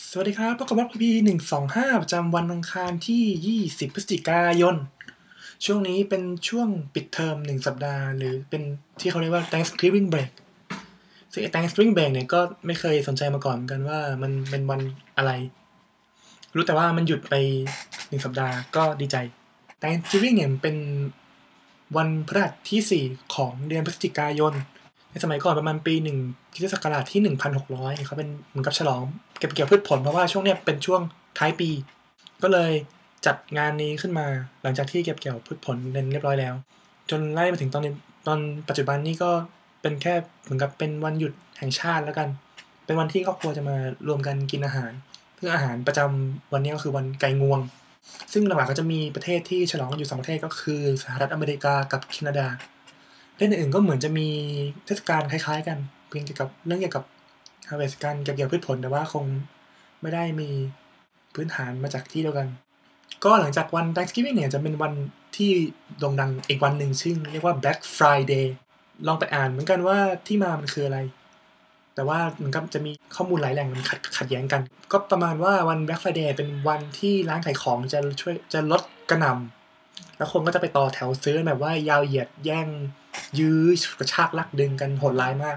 สวัสดีครับพบกับล็อกพีหนึ่งสองห้าประจำวันอังคารที่ยี่สิบพฤศจิกายน ช่วงนี้เป็นช่วงปิดเทอมหนึ่งสัปดาห์ หรือเป็นที่เขาเรียกว่า Thanksgiving break ซึ่ง Thanksgiving break เนี่ยก็ไม่เคยสนใจมาก่อนเหมือนกันว่ามันเป็นวันอะไร รู้แต่ว่ามันหยุดไปหนึ่งสัปดาห์ก็ดีใจ Thanksgiving เนี่ยเป็นวันพฤหัสที่สี่ของเดือนพฤศจิกายน ในสมัยก่อนประมาณปีหนึ่งคริสตศักราชที่หนึ่งพันหกร้อยเขาเป็นเหมือนกับฉลอง เก็บเกี่ยวพืชผลเพราะว่าช่วงเนี้ยเป็นช่วงท้ายปี ก็เลยจัดงานนี้ขึ้นมาหลังจากที่เก็บเกี่ยวพืชผลเป็นเรียบร้อยแล้ว จนไล่มาถึงตอนนี้ตอนปัจจุบันนี้ก็เป็นแค่เหมือนกับเป็นวันหยุดแห่งชาติแล้วกัน เป็นวันที่ครอบครัวจะมารวมกันกินอาหารซึ่งอาหารประจำวันนี้ก็คือวันไก่งวง ซึ่งหลักๆก็จะมีประเทศที่ฉลองกันอยู่สองประเทศก็คือสหรัฐอเมริกากับแคนาดา ประเทศอื่นก็เหมือนจะมีเทศกาลคล้าย ๆ กันเพียงเกี่ยวกับเรื่องเกี่ยวกับ harvest การเก็บเกี่ยวกับพืชผลแต่ว่าคงไม่ได้มีพื้นฐานมาจากที่เดียวกัน ก็หลังจากวัน Thanksgiving เนี่ยจะเป็นวันที่โด่งดังอีกวันหนึ่งซึ่งเรียกว่า Black Friday ลองไปอ่านเหมือนกันว่าที่มามันคืออะไร แต่ว่ามันก็จะมีข้อมูลหลายแหล่งมันขัดขัดแย้งกัน ก็ประมาณว่าวัน Black Friday เป็นวันที่ร้านขายของจะช่วยจะลดกระนำแล้วคนก็จะไปต่อแถวซื้อแบบว่ายาวเหยียดแย่ง ยื้อกระชากลักดึงกันโหดร้ายมาก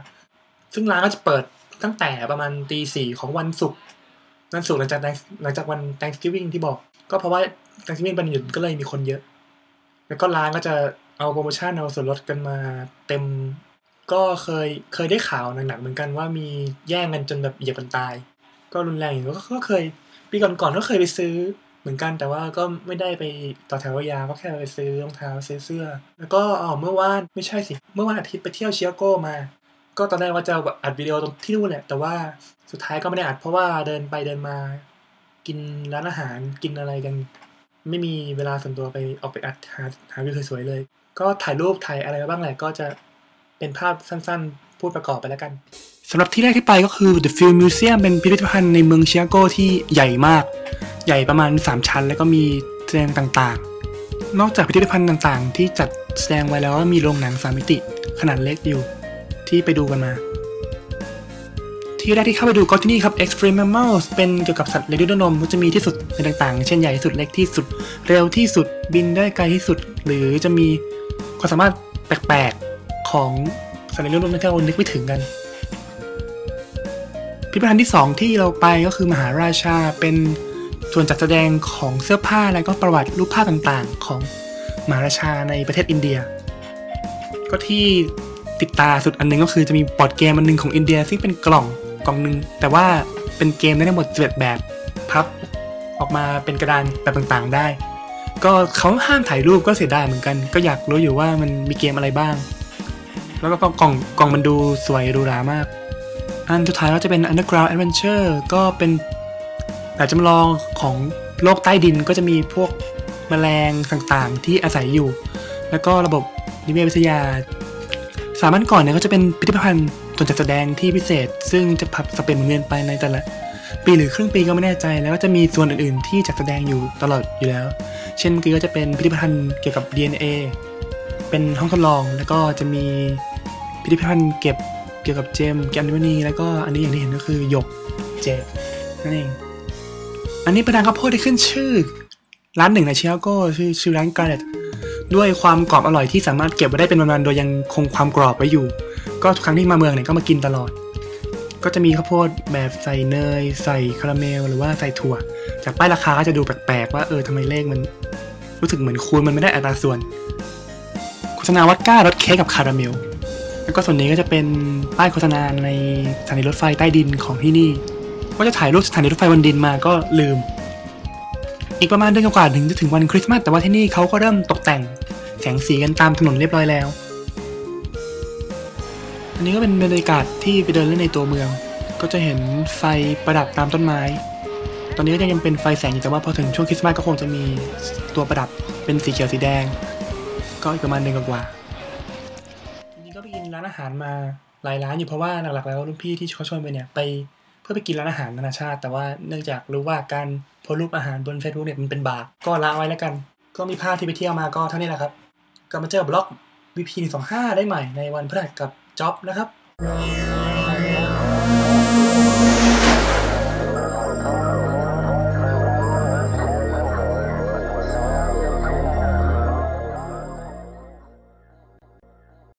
ซึ่งร้านก็จะเปิดตั้งแต่ประมาณตีสี่ของวันศุกร์วันศุกร์หลังจากหลังจากวัน Thanksgiving ที่บอก ก็เพราะว่า Thanksgiving เป็นหยุดก็เลยมีคนเยอะ แล้วก็ร้านก็จะเอาโปรโมชั่นเอาส่วนลดกันมาเต็ม ก็เคยเคยได้ข่าวหนักๆเหมือนกันว่ามีแย่งกันจนแบบเหยียบกันตาย ก็รุนแรงอยู่ก็เคยปีก่อนๆก็เคยไปซื้อ เหมือนกันแต่ว่าก็ไม่ได้ไปต่อแถวยาวก็แค่ไปซื้อรองเท้าซื้อเสื้อ แล้วก็อ๋อเมื่อวานไม่ใช่สิ เมื่อวันอาทิตย์ไปเที่ยวเชียโกมา ก็ตอนแรกว่าจะอัดวิดีโอตรงที่นู่นแหละแต่ว่าสุดท้ายก็ไม่ได้อัดเพราะว่าเดินไปเดินมา กินร้านอาหารกินอะไรกัน ไม่มีเวลาส่วนตัวไปออกไปอัดหาหาวิวสวยๆเลย ก็ถ่ายรูปถ่ายอะไรบ้างแหละก็จะเป็นภาพสั้นๆ พูดประกอบไปแล้วกันสำหรับที่แรกที่ไปก็คือ The Film Museum เป็นพิพิธภัณฑ์ในเมืองเชียโกที่ใหญ่มาก ใหญ่ประมาณ 3 ชั้น แล้วก็มีแสดงต่างๆ นอกจากพิพิธภัณฑ์ต่างๆ ที่จัดแสดงไว้แล้วก็มีโรงหนังสามมิติขนาดเล็กอยู่ ที่ไปดูกันมา ที่แรกที่เข้าไปดูก็ที่นี่ครับ Extreme Mammals เป็นเกี่ยวกับสัตว์เลี้ยงด้วยนมก็จะมีที่สุดในต่างๆ เช่นใหญ่ที่สุดเล็กที่สุด เร็วที่สุดบินได้ไกลที่สุด หรือจะมีความสามารถแปลกๆของสัตว์เลี้ยงด้วยนมที่เรานึกไม่ถึงกันพิพิธภัณฑ์ที่สองที่เราไปก็คือมหาราชาเป็น ส่วนจัดแสดงของเสื้อผ้าและก็ประวัติรูปภาพต่างๆ ของมหาราชาในประเทศอินเดีย ก็ที่ติดตาสุดอันหนึงก็คือจะมีบอร์ดเกมอันหนึงของอินเดีย ซึ่งเป็นกล่องกล่องหนึ่งแต่ว่าเป็นเกมได้ทั้งหมด11แบบพับออกมาเป็นกระดานแบบต่างๆ ได้ ก็เขาห้ามถ่ายรูปก็เสียดายเหมือนกัน ก็อยากรู้อยู่ว่ามันมีเกมอะไรบ้าง แล้วก็กล่องกล่องมันดูสวยหรูหรามาก อันสุดท้ายก็จะเป็น Underground Adventure ก็เป็น แบบจำลองของโลกใต้ดินก็จะมีพวกแมลงต่างๆ ที่อาศัยอยู่ แล้วก็ระบบนิเวศวิทยา สามอันก่อนเนี่ยก็จะเป็นพิพิธภัณฑ์ส่วนจัดแสดงที่พิเศษ ซึ่งจะผับสเปนหมุนเวียนไปในแต่ละ ปีหรือครึ่งปีก็ไม่แน่ใจ แล้วก็จะมีส่วนอื่นๆ ที่จัดแสดงอยู่ตลอดอยู่แล้ว เช่นเมื่อกี้ก็จะเป็นพิพิธภัณฑ์เกี่ยวกับ DNA เป็นห้องทดลอง แล้วก็จะมีพิพิธภัณฑ์เก็บเกี่ยวกับเจมส์แกมนิวนีแล้วก็อันนี้อย่างที่เห็นก็คือหยกเจมนั่นเอง อันนี้เป็นร้านข้าวโพดที่ขึ้นชื่อ ร้านหนึ่งในชิคาโกชื่อชื่อร้านการ์เน็ตด้วยความกรอบอร่อยที่สามารถเก็บไว้ได้เป็นวันๆโดยยังคงความกรอบไว้อยู่ ก็ทุกครั้งที่มาเมืองเนี่ยก็มากินตลอด ก็จะมีข้าวโพดแบบใส่เนย ใส่คาราเมลหรือว่าใส่ถั่ว จากป้ายราคาก็จะดูแปลกๆว่าเออทำไมเลขมัน รู้สึกเหมือนคูณมันไม่ได้อัตราส่วนโฆษณาวัดก้ารสเค้กกับคาราเมลแล้วก็ส่วนนี้ก็จะเป็นป้ายโฆษณาในสถานีรถไฟใต้ดินของที่นี่ ว่าจะถ่ายรูปสถานีรถไฟบนดินมาก็ลืม อีกประมาณเดือนกว่าถึงจะถึงวันคริสต์มาสแต่ว่าที่นี่เขาก็เริ่มตกแต่งแสงสีกันตามถนนเรียบร้อยแล้ว อันนี้ก็เป็นบรรยากาศที่ไปเดินเล่นในตัวเมือง ก็จะเห็นไฟประดับตามต้นไม้ ตอนนี้ก็ยังเป็นไฟแสงอยู่แต่ว่าพอถึงช่วงคริสต์มาสก็คงจะมีตัวประดับเป็นสีเขียวสีแดง ก็อีกประมาณเดือนกว่าจริงๆก็ไปกินร้านอาหารมาหลายร้านอยู่เพราะว่าหลักๆแล้วรุ่นพี่ที่เขาชวนไปเนี่ยไป พื่อไปกินร้านอาหารนานาชาติ แต่ว่าเนื่องจากรู้ว่าการโพสรูปอาหารบน Facebook เนี่ยมันเป็นบาปก็ละไว้แล้วกัน ก็มีภาพที่ไปเที่ยวมาก็เท่านี้แหละครับกลับมาเจอบล็อก VP 125ได้ใหม่ในวันพฤหัสกับจ็อบนะครับ